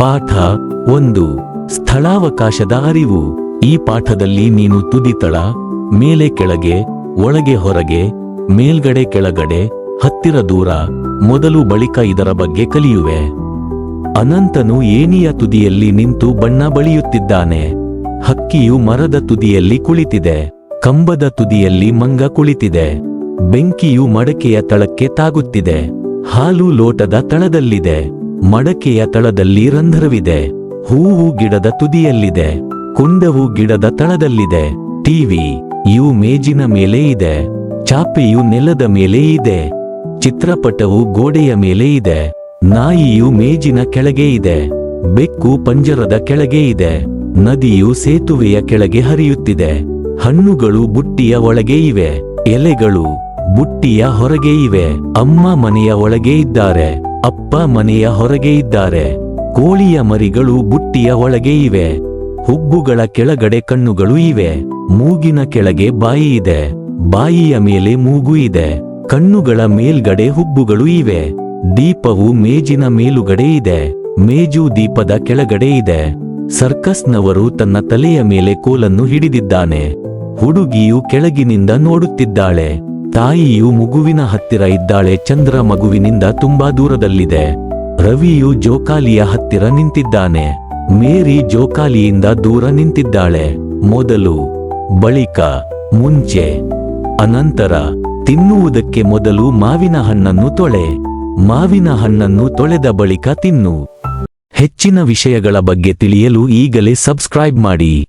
ಪಾಠ ಒಂದು. ಸ್ಥಳಾವಕಾಶದ ಅರಿವು. ಈ ಪಾಠದಲ್ಲಿ ನೀನು ತುದಿತಳ ಮೇಲೆ ಕೆಳಗೆ, ಒಳಗೆ ಹೊರಗೆ, ಮೇಲ್ಗಡೆ ಕೆಳಗಡೆ, ಹತ್ತಿರ ದೂರ, ಮೊದಲು ಬಳಿಕ ಇದರ ಬಗ್ಗೆ ಕಲಿಯುವೆ. ಅನಂತನು ಏನಿಯ ತುದಿಯಲ್ಲಿ ನಿಂತು ಬಣ್ಣ ಬಳಿಯುತ್ತಿದ್ದಾನೆ. ಹಕ್ಕಿಯು ಮರದ ತುದಿಯಲ್ಲಿ ಕುಳಿತಿದೆ. ಕಂಬದ ತುದಿಯಲ್ಲಿ ಮಂಗ ಕುಳಿತಿದೆ. ಬೆಂಕಿಯು ಮಡಕೆಯ ತಳಕ್ಕೆ ತಾಗುತ್ತಿದೆ. ಹಾಲು ಲೋಟದ ತಳದಲ್ಲಿದೆ. ಮಡಕೆಯ ತಳದಲ್ಲಿ ರಂಧ್ರವಿದೆ. ಹೂವು ಗಿಡದ ತುದಿಯಲ್ಲಿದೆ. ಕುಂಡವು ಗಿಡದ ತಳದಲ್ಲಿದೆ. ಟಿವಿ ಯು ಮೇಜಿನ ಮೇಲೆ ಇದೆ. ಚಾಪೆಯು ನೆಲದ ಮೇಲೆ ಇದೆ. ಚಿತ್ರಪಟವು ಗೋಡೆಯ ಮೇಲೆ ಇದೆ. ನಾಯಿಯು ಮೇಜಿನ ಕೆಳಗೆ ಇದೆ. ಬೆಕ್ಕು ಪಂಜರದ ಕೆಳಗೆ ಇದೆ. ನದಿಯು ಸೇತುವೆಯ ಕೆಳಗೆ ಹರಿಯುತ್ತಿದೆ. ಹಣ್ಣುಗಳು ಬುಟ್ಟಿಯ ಒಳಗೆ ಇವೆ. ಎಲೆಗಳು ಬುಟ್ಟಿಯ ಹೊರಗೆ ಇವೆ. ಅಮ್ಮ ಮನೆಯ ಒಳಗೆ ಇದ್ದಾರೆ. ಅಪ್ಪ ಮನೆಯ ಹೊರಗೆ ಇದ್ದಾರೆ. ಕೋಳಿಯ ಮರಿಗಳು ಬುಟ್ಟಿಯ ಒಳಗೆ ಇವೆ. ಹುಬ್ಬುಗಳ ಕೆಳಗಡೆ ಕಣ್ಣುಗಳು ಇವೆ. ಮೂಗಿನ ಕೆಳಗೆ ಬಾಯಿ ಇದೆ. ಬಾಯಿಯ ಮೇಲೆ ಮೂಗು ಇದೆ. ಕಣ್ಣುಗಳ ಮೇಲ್ಗಡೆ ಹುಬ್ಬುಗಳು ಇವೆ. ದೀಪವು ಮೇಜಿನ ಮೇಲುಗಡೆ ಇದೆ. ಮೇಜು ದೀಪದ ಕೆಳಗಡೆ ಇದೆ. ಸರ್ಕಸ್ನವರು ತನ್ನ ತಲೆಯ ಮೇಲೆ ಕೋಲನ್ನು ಹಿಡಿದಿದ್ದಾನೆ. ಹುಡುಗಿಯು ಕೆಳಗಿನಿಂದ ನೋಡುತ್ತಿದ್ದಾಳೆ. ತಾಯಿಯು ಮಗುವಿನ ಹತ್ತಿರ ಇದ್ದಾಳೆ, ಚಂದ್ರ ಮಗುವಿನಿಂದ ತುಂಬಾ ದೂರದಲ್ಲಿದೆ. ರವಿಯು ಜೋಕಾಲಿಯ ಹತ್ತಿರ ನಿಂತಿದ್ದಾನೆ. ಮೇರಿ ಜೋಕಾಲಿಯಿಂದ ದೂರ ನಿಂತಿದ್ದಾಳೆ. ಮೊದಲು, ಬಳಿಕ, ಮುಂಚೆ, ಅನಂತರ ತಿನ್ನುವುದಕ್ಕೆ ಮೊದಲು ಮಾವಿನ ಹಣ್ಣನ್ನು ತೊಳೆ. ಮಾವಿನ ಹಣ್ಣನ್ನು ತೊಳೆದ ಬಳಿಕ ತಿನ್ನು. ಹೆಚ್ಚಿನ ವಿಷಯಗಳ ಬಗ್ಗೆ ತಿಳಿಯಲು ಈಗಲೇ ಸಬ್ಸ್ಕ್ರೈಬ್ ಮಾಡಿ.